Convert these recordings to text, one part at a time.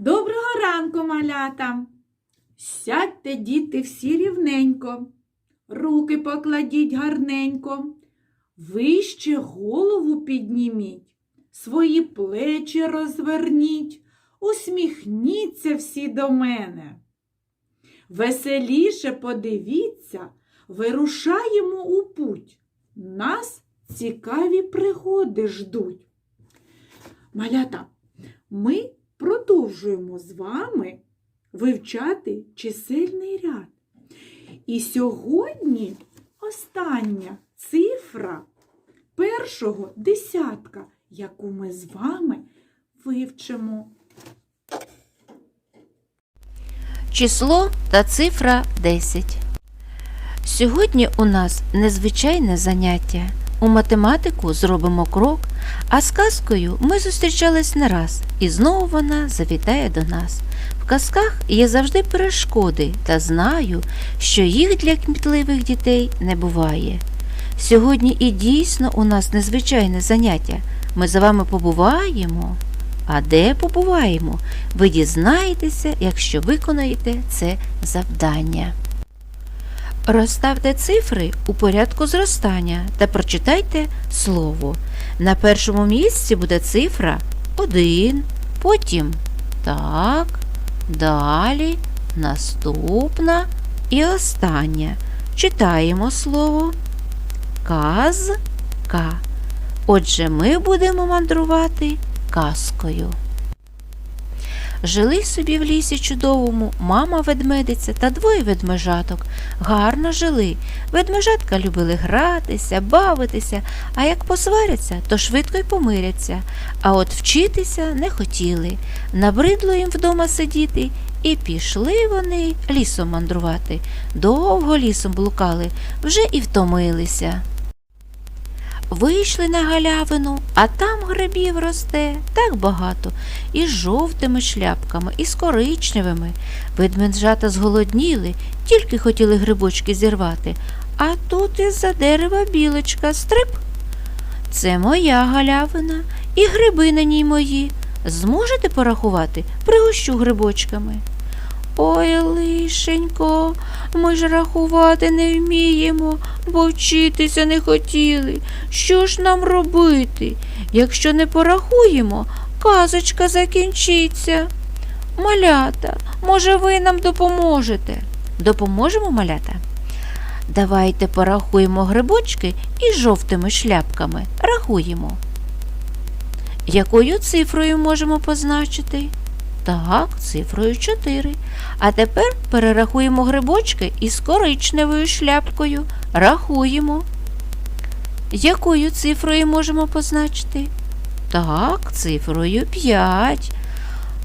Доброго ранку, малята! Сядьте, діти, всі рівненько, руки покладіть гарненько, вище голову підніміть, свої плечі розверніть, усміхніться всі до мене. Веселіше подивіться, вирушаємо у путь. Нас цікаві пригоди ждуть. Малята, ми продовжуємо з вами вивчати чисельний ряд. І сьогодні остання цифра першого десятка, яку ми з вами вивчимо. Число та цифра 10. Сьогодні у нас незвичайне заняття. У математику зробимо крок, а з казкою ми зустрічались не раз, і знову вона завітає до нас. В казках є завжди перешкоди, та знаю, що їх для кмітливих дітей не буває. Сьогодні і дійсно у нас незвичайне заняття. Ми з вами побуваємо. А де побуваємо? Ви дізнаєтеся, якщо виконаєте це завдання. Розставте цифри у порядку зростання та прочитайте слово. На першому місці буде цифра 1, потім так, далі, наступна і остання. Читаємо слово казка. Отже, ми будемо мандрувати казкою. Жили собі в лісі чудовому мама ведмедиця та двоє ведмежаток. Гарно жили. Ведмежатка любили гратися, бавитися, а як посваряться, то швидко й помиряться. А от вчитися не хотіли. Набридло їм вдома сидіти, і пішли вони лісом мандрувати. Довго лісом блукали, вже і втомилися. Вийшли на галявину, а там грибів росте так багато, і з жовтими шляпками, і з коричневими. Ведмеджата зголодніли, тільки хотіли грибочки зірвати, а тут із-за дерева білочка стрип. Це моя галявина, і гриби на ній мої. Зможете порахувати? Пригощу грибочками. Ой, лишенько, ми ж рахувати не вміємо, бо вчитися не хотіли. Що ж нам робити? Якщо не порахуємо, казочка закінчиться. Малята, може, ви нам допоможете? Допоможемо, малята? Давайте порахуємо грибочки із жовтими шляпками. Рахуємо. Якою цифрою можемо позначити? Так, цифрою 4. А тепер перерахуємо грибочки із коричневою шляпкою. Рахуємо. Якою цифрою можемо позначити? Так, цифрою 5.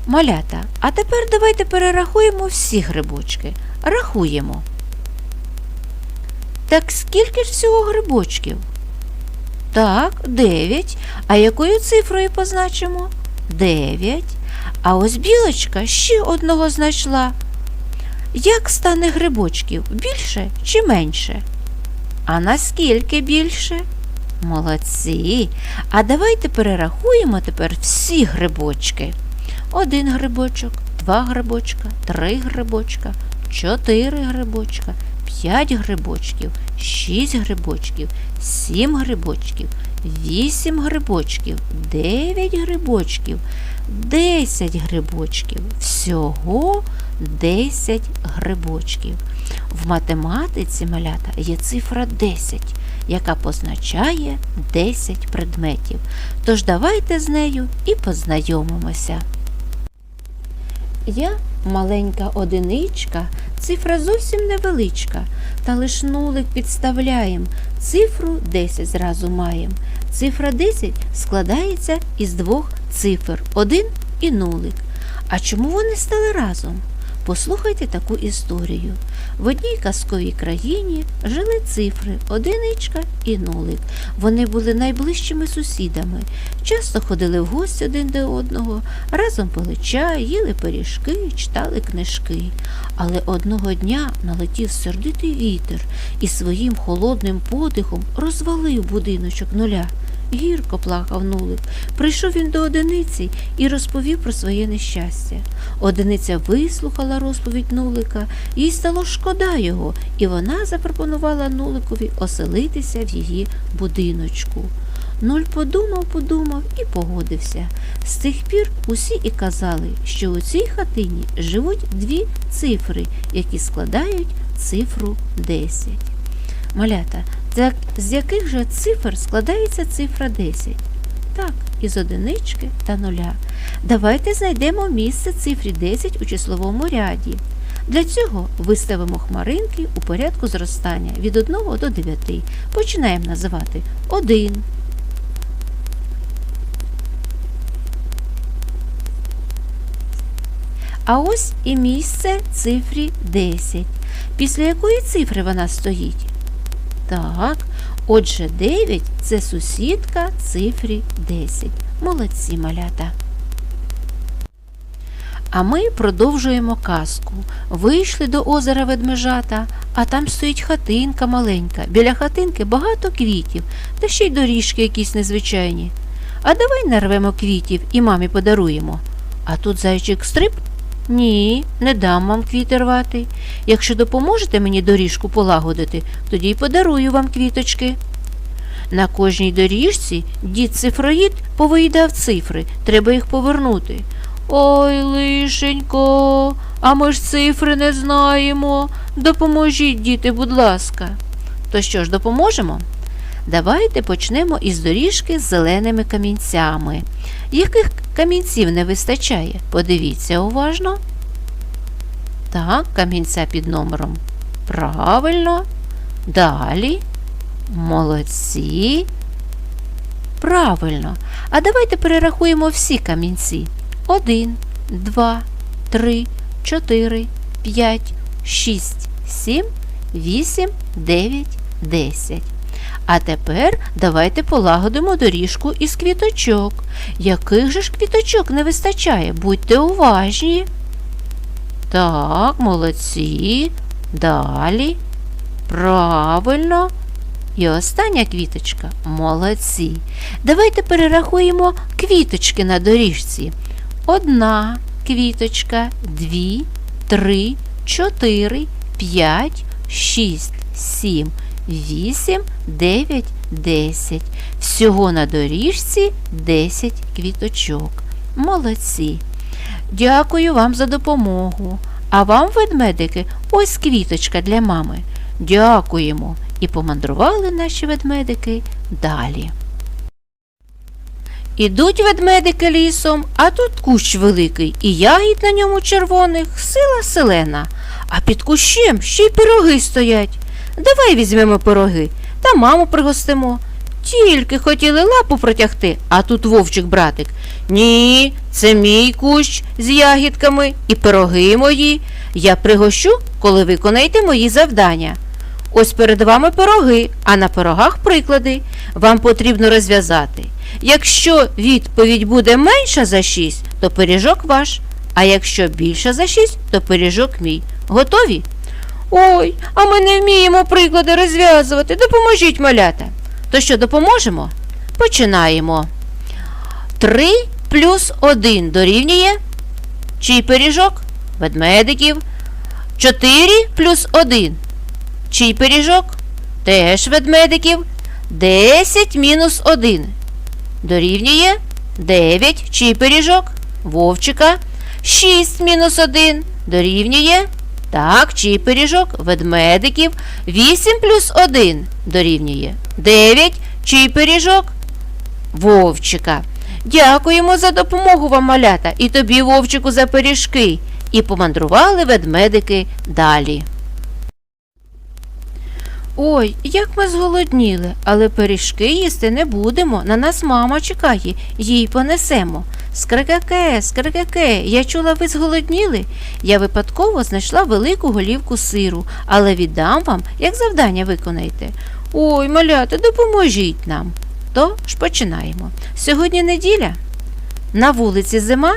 Малята, а тепер давайте перерахуємо всі грибочки. Рахуємо. Так скільки ж всього грибочків? Так, 9. А якою цифрою позначимо? 9. А ось білочка ще одного знайшла. Як стане грибочків більше чи менше? А наскільки більше? Молодці. А давайте перерахуємо тепер всі грибочки. Один грибочок, два грибочка, три грибочка, чотири грибочка, п'ять грибочків, шість грибочків, сім грибочків, вісім грибочків, дев'ять грибочків, десять грибочків. Всього 10 грибочків. В математиці малята є цифра 10, яка позначає 10 предметів. Тож давайте з нею і познайомимося. Я маленька одиничка, цифра зовсім невеличка, та лиш нулик підставляєм, цифру 10 зразу маєм. Цифра 10 складається із двох цифр 1 і нулик. А чому вони стали разом? Послухайте таку історію. В одній казковій країні жили цифри одиничка і нулик. Вони були найближчими сусідами, часто ходили в гості один до одного, разом пили чай, їли пиріжки, читали книжки. Але одного дня налетів сердитий вітер і своїм холодним подихом розвалив будиночок нуля. Гірко плакав нулик. Прийшов він до одиниці і розповів про своє нещастя. Одиниця вислухала розповідь нулика, їй стало шкода його, і вона запропонувала нуликові оселитися в її будиночку. Нуль подумав, подумав і погодився. З тих пір усі і казали, що у цій хатині живуть дві цифри, які складають цифру 10. Малята, з яких же цифр складається цифра 10? Так, із одинички та нуля. Давайте знайдемо місце цифрі 10 у числовому ряді. Для цього виставимо хмаринки у порядку зростання від 1 до 9. Починаємо називати 1, А ось і місце цифрі 10. Після якої цифри вона стоїть? Так, отже, 9 це сусідка цифрі 10. Молодці малята. А ми продовжуємо казку. Вийшли до озера ведмежата, а там стоїть хатинка маленька. Біля хатинки багато квітів, та ще й доріжки якісь незвичайні. А давай нарвемо квітів і мамі подаруємо. А тут зайчик стрип ні, не дам вам квіти рвати. Якщо допоможете мені доріжку полагодити, тоді й подарую вам квіточки. На кожній доріжці дід цифроїд повиїдав цифри, треба їх повернути. Ой, лишенько, а ми ж цифри не знаємо. Допоможіть, діти, будь ласка. То що ж, допоможемо? Давайте почнемо із доріжки з зеленими камінцями. Яких камінців не вистачає? Подивіться уважно. Так, камінця під номером. Правильно. Далі. Молодці. Правильно. А давайте перерахуємо всі камінці. Один, два, три, чотири, п'ять, шість, сім, вісім, дев'ять, десять. А тепер давайте полагодимо доріжку із квіточок. Яких же ж квіточок не вистачає? Будьте уважні. Так, молодці. Далі. Правильно. І остання квіточка. Молодці. Давайте перерахуємо квіточки на доріжці. Одна квіточка, дві, три, чотири, п'ять, шість, сім. 8, 9, 10. Всього на доріжці 10 квіточок. Молодці. Дякую вам за допомогу. А вам, ведмедики, ось квіточка для мами. Дякуємо. І помандрували наші ведмедики далі. Ідуть ведмедики лісом, а тут кущ великий, і ягід на ньому червоних, сила селена, а під кущем ще й пироги стоять. Давай візьмемо пироги та маму пригостимо. Тільки хотіли лапу протягти, а тут вовчик братик. Ні, це мій кущ з ягідками і пироги мої. Я пригощу, коли виконаєте мої завдання. Ось перед вами пироги, а на пирогах приклади. Вам потрібно розв'язати. Якщо відповідь буде менша за 6, то пиріжок ваш, а якщо більша за 6, то пиріжок мій. Готові? Ой, а ми не вміємо приклади розв'язувати. Допоможіть, малята. То що, допоможемо? Починаємо. 3 плюс 1 дорівнює. Чий пиріжок? Ведмедиків. 4 плюс 1. Чий пиріжок? Теж ведмедиків. 10 мінус 1. Дорівнює 9. Чий пиріжок? Вовчика. 6 мінус 1. Дорівнює. Так, чий пиріжок? Ведмедиків. 8 плюс 1 дорівнює. 9. Чий пиріжок? Вовчика. Дякуємо за допомогу вам, малята, і тобі, Вовчику, за пиріжки. І помандрували ведмедики далі. Ой, як ми зголодніли, але пиріжки їсти не будемо. На нас мама чекає, їй понесемо. Скрикаке, скрикаке, я чула, ви зголодніли. Я випадково знайшла велику голівку сиру, але віддам вам, як завдання виконайте. Ой, малята, допоможіть нам. То ж починаємо. Сьогодні неділя. На вулиці зима,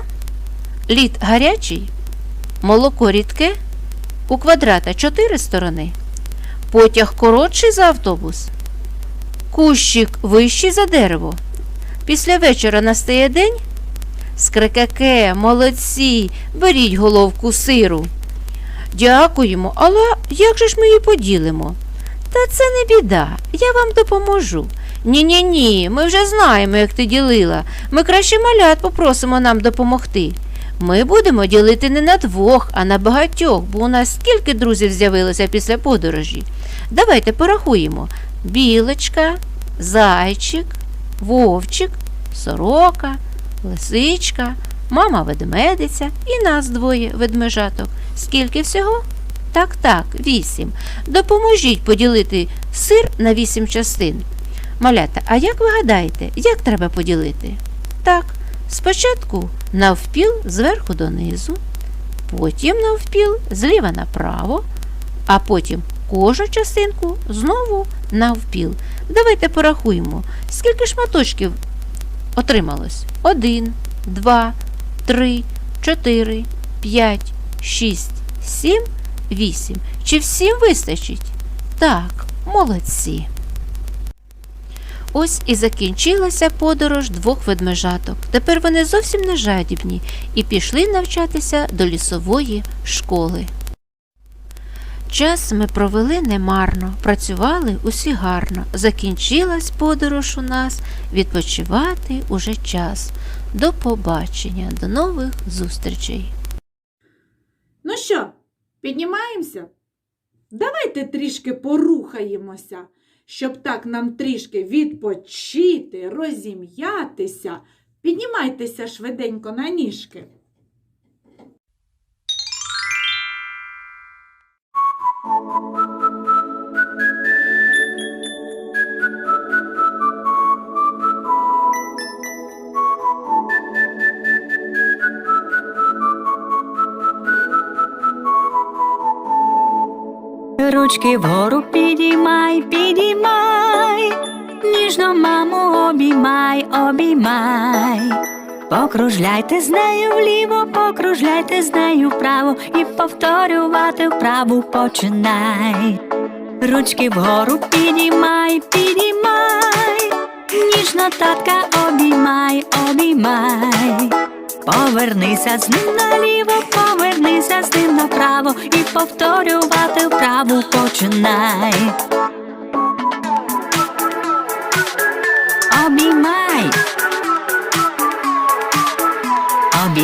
лід гарячий, молоко рідке, у квадрата чотири сторони. Потяг коротший за автобус. Кущик вищий за дерево. Після вечора настає день. Скрикаке, молодці, беріть головку сиру. Дякуємо, але як же ж ми її поділимо? Та це не біда, я вам допоможу. Ні, ні, ні, ми вже знаємо, як ти ділила. Ми краще малят попросимо нам допомогти. Ми будемо ділити не на двох, а на багатьох, бо у нас скільки друзів з'явилося після подорожі. Давайте порахуємо: білочка, зайчик, вовчик, сорока, лисичка, мама ведмедиця і нас двоє ведмежаток. Скільки всього? Так, так, вісім. Допоможіть поділити сир на вісім частин. Малята, а як ви гадаєте, як треба поділити? Так, спочатку навпіл зверху донизу, потім навпіл зліва направо, а потім кожну частинку знову навпіл. Давайте порахуємо, скільки шматочків отрималось? Один, два, три, чотири, п'ять, шість, сім, вісім. Чи всім вистачить? Так, молодці. Ось і закінчилася подорож двох ведмежаток. Тепер вони зовсім не жадібні і пішли навчатися до лісової школи. Час ми провели немарно, працювали усі гарно. Закінчилась подорож у нас, відпочивати уже час. До побачення, до нових зустрічей. Ну що, піднімаємося? Давайте трішки порухаємося, щоб так нам трішки відпочити, розім'ятися. Піднімайтеся швиденько на ніжки. Ручки вгору підіймай, підіймай, ніжно маму обіймай, обіймай. Покружляйте з нею вліво, покружляйте з нею вправо і повторювати вправу починай. Ручки вгору підіймай, підіймай, ніжно татка обіймай, обіймай. Повернися з ним наліво, повернися з ним направо і повторювати вправу починай. Обіймай.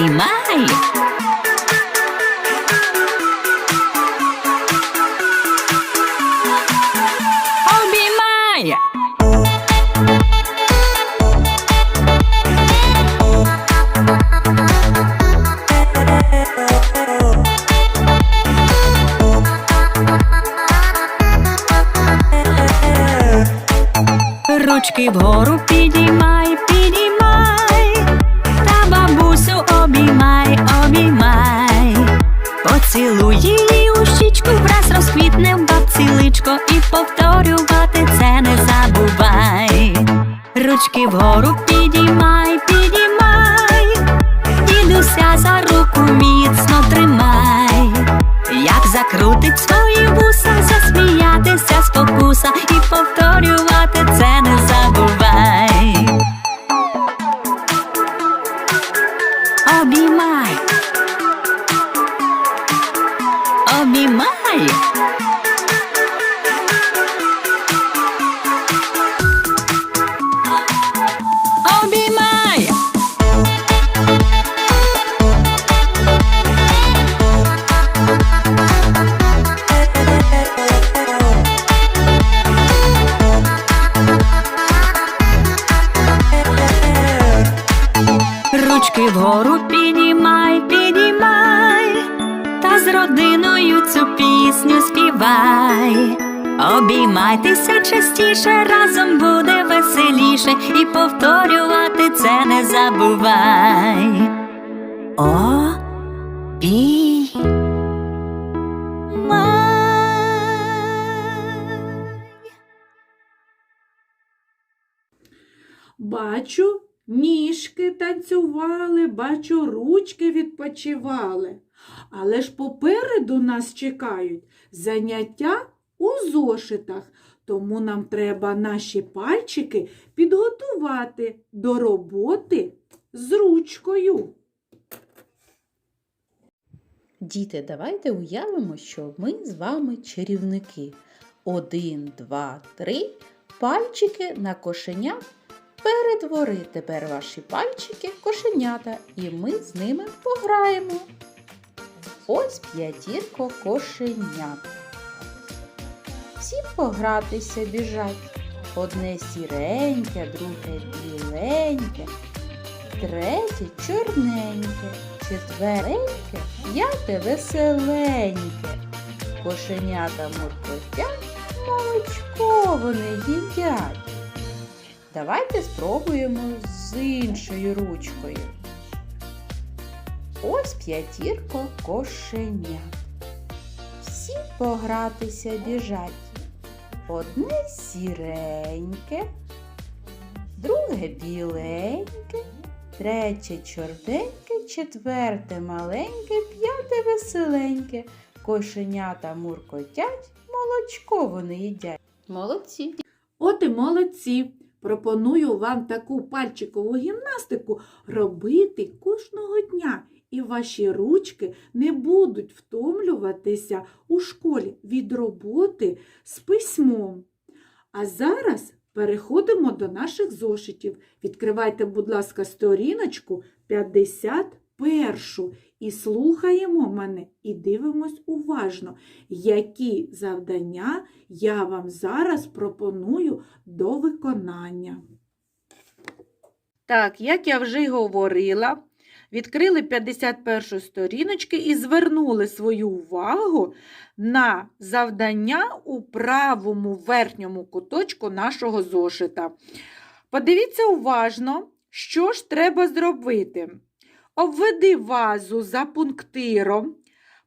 Обіймай. Обіймай. Ручки вгору підіймай, повторювати це не забувай. Ручки вгору підіймай, підіймай, дідуся за руку міцно тримай. Як закрутить Обіймайтеся частіше, разом буде веселіше, і повторювати це не забувай. О, пі. Бачу, ніжки танцювали, бачу, ручки відпочивали. Але ж попереду нас чекають заняття у зошитах. Тому нам треба наші пальчики підготувати до роботи з ручкою. Діти, давайте уявимо, що ми з вами чарівники. Один, два, три. Пальчики на кошеня. Перетвори тепер ваші пальчики кошенята, і ми з ними пограємо. Ось п'ятірко кошенят. Погратися біжать. Одне сіреньке, друге біленьке, третє чорненьке, четвереньке, п'яте веселеньке. Кошенята муркотять, молочко вони їдять. Давайте спробуємо з іншою ручкою. Ось п'ятірко кошенят. Всі погратися біжать. Одне сіреньке, друге біленьке, третє чорненьке, четверте маленьке, п'яте веселеньке. Кошенята муркотять, молочко вони їдять. Молодці. От і молодці! Пропоную вам таку пальчикову гімнастику робити кожного дня, і ваші ручки не будуть втомлюватися у школі від роботи з письмом. А зараз переходимо до наших зошитів. Відкривайте, будь ласка, сторіночку 51 і слухаємо мене і дивимось уважно, які завдання я вам зараз пропоную до виконання. Так, як я вже й говорила, відкрили 51 сторіночки і звернули свою увагу на завдання у правому верхньому куточку нашого зошита. Подивіться уважно, що ж треба зробити. Обведи вазу за пунктиром,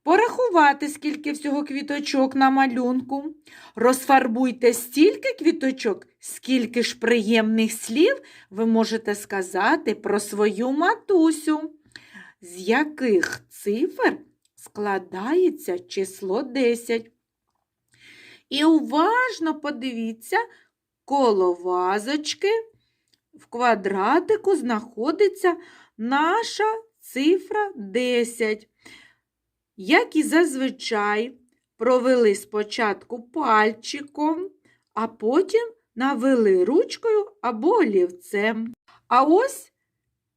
порахувати, скільки всього квіточок на малюнку. Розфарбуйте стільки квіточок, скільки ж приємних слів ви можете сказати про свою матусю, з яких цифр складається число 10. І уважно подивіться, коло вазочки в квадратику знаходиться наша цифра 10. Як і зазвичай, провели спочатку пальчиком, а потім навели ручкою або олівцем. А ось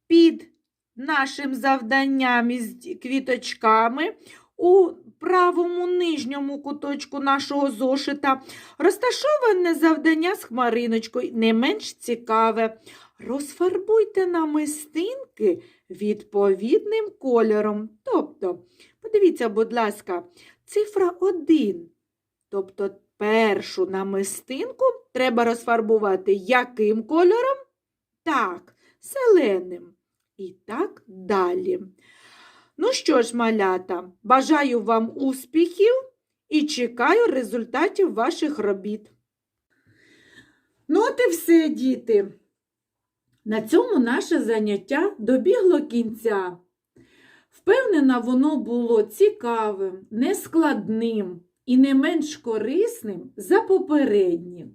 під нашим завданням із квіточками у правому нижньому куточку нашого зошита розташоване завдання з хмариночкою, не менш цікаве. Розфарбуйте намистинки відповідним кольором. Тобто, подивіться, будь ласка, цифра 1. Тобто першу намистинку треба розфарбувати яким кольором? Так, зеленим. І так далі. Ну що ж, малята, бажаю вам успіхів і чекаю результатів ваших робіт. Ну, от і все, діти. На цьому наше заняття добігло кінця. Впевнена, воно було цікавим, нескладним і не менш корисним за попередні.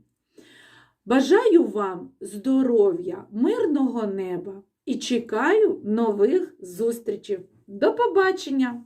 Бажаю вам здоров'я, мирного неба і чекаю нових зустрічей. До побачення!